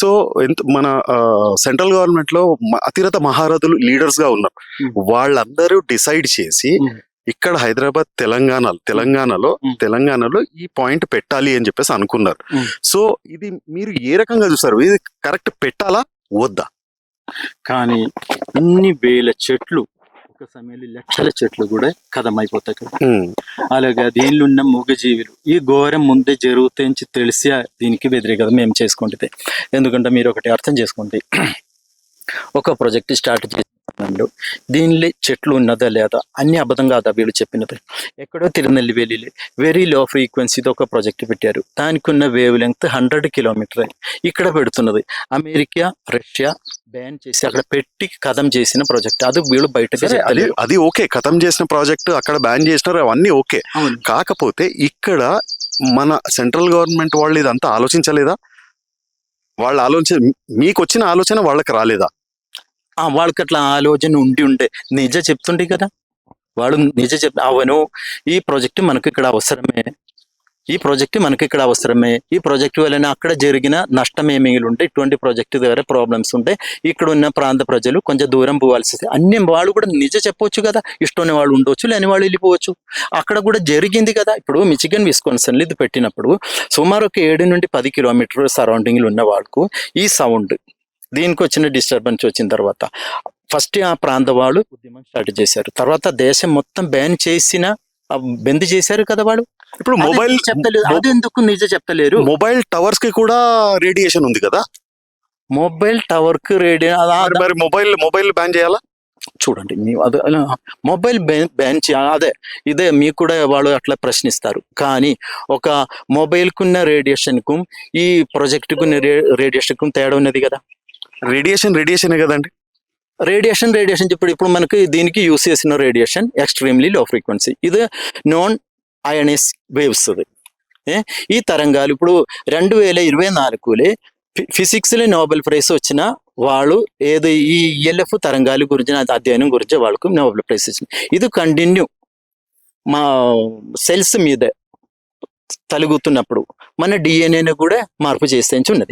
So ఎంత మన central గవర్నమెంట్లో అతిరథ మహారథులు లీడర్స్గా ఉన్నారు. వాళ్ళందరూ డిసైడ్ చేసి. ఇక్కడ హైదరాబాద్ తెలంగాణ తెలంగాణలో. తెలంగాణలో ఈ పాయింట్ పెట్టాలి అని చెప్పేసి అనుకున్నారు. సో ఇది మీరు ఏ రకంగా చూస్తారు ఇది కరెక్ట్ పెట్టాలా వద్దా కానీ ఇన్ని వేల చెట్లు ఒక సమయంలో లక్షల చెట్లు కూడా కథమైపోతాయి కదా. అలాగే దీనిలో ఉన్న మూగజీవులు. ఈ ఘోరం ముందే జరుగుతాయని తెలిసి ఆ దీనికి వ్యతిరేకత మేము చేసుకుంటే. ఎందుకంటే మీరు ఒకటి అర్థం చేసుకోండి ఒక ప్రాజెక్ట్ స్టార్ట్ చేసినప్పుడు దీనిలో చెట్లు ఉన్నదా లేదా? అన్ని అబద్ధం కాదా వీళ్ళు చెప్పినది. ఎక్కడో తిరునెల్లివేలి వెరీ లో ఫ్రీక్వెన్సీతో ఒక ప్రాజెక్ట్ పెట్టారు. దానికి ఉన్న వేవ్ లెంగ్త్ హండ్రెడ్ కిలోమీటర్ ఇక్కడ పెడుతున్నది. అమెరికా రష్యా బ్యాన్ చేసి అక్కడ పెట్టి కథం చేసిన ప్రాజెక్ట్ అది వీళ్ళు బయటకు అది ఓకే ఖతం చేసిన ప్రాజెక్ట్ అక్కడ బ్యాన్ చేసినారు. అవన్నీ ఓకే కాకపోతే ఇక్కడ మన సెంట్రల్ గవర్నమెంట్ వాళ్ళు ఇదంతా ఆలోచించలేదా? వాళ్ళ ఆలోచన మీకు వచ్చిన ఆలోచన వాళ్ళకి రాలేదా? వాళ్ళకి అట్లా ఆలోచన ఉండి ఉండే నిజ చెప్తుండే కదా. వాళ్ళు నిజ చెప్ అవను ఈ ప్రాజెక్ట్ మనకు ఇక్కడ అవసరమే. ఈ ప్రాజెక్ట్ మనకి ఇక్కడ అవసరమే. ఈ ప్రాజెక్ట్ వలన అక్కడ జరిగిన నష్టం ఏమేమి ఉంటే ఇటువంటి ప్రాజెక్ట్ ద్వారా ప్రాబ్లమ్స్ ఉంటే ఇక్కడ ఉన్న ప్రాంత ప్రజలు కొంచెం దూరం పోవాల్సి వస్తే అన్ని వాళ్ళు కూడా నిజ చెప్పొచ్చు కదా. ఇష్టం వాళ్ళు ఉండొచ్చు లేని వాళ్ళు వెళ్ళిపోవచ్చు. అక్కడ కూడా జరిగింది కదా. ఇప్పుడు మిచిగన్ విస్కాన్సన్ ఇది పెట్టినప్పుడు సుమారు ఒక ఏడు నుండి పది కిలోమీటర్ సరౌండింగ్లు ఉన్న వాళ్ళకు ఈ సౌండ్ దీనికి వచ్చిన డిస్టర్బెన్స్ వచ్చిన తర్వాత ఫస్ట్ ఆ ప్రాంత వాళ్ళు ఉద్యమం స్టార్ట్ చేశారు. తర్వాత దేశం మొత్తం బ్యాన్ చేసిన బెంద్ చేశారు కదా వాళ్ళు? ఇప్పుడు మొబైల్ చెప్తలేదు అది ఎందుకు నిజ చెప్తలేరు మొబైల్ టవర్స్కి కూడా రేడియేషన్ ఉంది కదా? మొబైల్ టవర్కు రేడియో మరి మొబైల్ మొబైల్ బ్యాన్ చేయాలా? చూడండి మీ అదే మొబైల్ బ్యాన్ అదే ఇదే మీకు కూడా వాళ్ళు అట్లా ప్రశ్నిస్తారు. కానీ ఒక మొబైల్ కున్న రేడియేషన్కు ఈ ప్రాజెక్ట్కు రేడియేషన్కు తేడా ఉన్నది కదా? రేడియేషన్ రేడియేషన్ కదండి? రేడియేషన్ రేడియేషన్ ఇప్పుడు ఇప్పుడు మనకి దీనికి యూస్ చేసిన రేడియేషన్ ఎక్స్ట్రీమ్లీ లో ఫ్రీక్వెన్సీ ఇది నాన్ అయనిస్ వేవ్స్ ఈ తరంగాలు ఇప్పుడు రెండు వేల ఇరవై నాలుగులే ఫిజిక్స్లో నోబెల్ ప్రైజ్ వచ్చిన వాళ్ళు ఏది ఈ ఎల్ఎఫ్ తరంగాల గురించి అధ్యయనం గురించి వాళ్ళకు నోబెల్ ప్రైజ్ ఇచ్చింది ఇది కంటిన్యూ మా సెల్స్ మీద తలుగుతున్నప్పుడు మన డిఎన్ఏని కూడా మార్పు చేస్తే ఉన్నది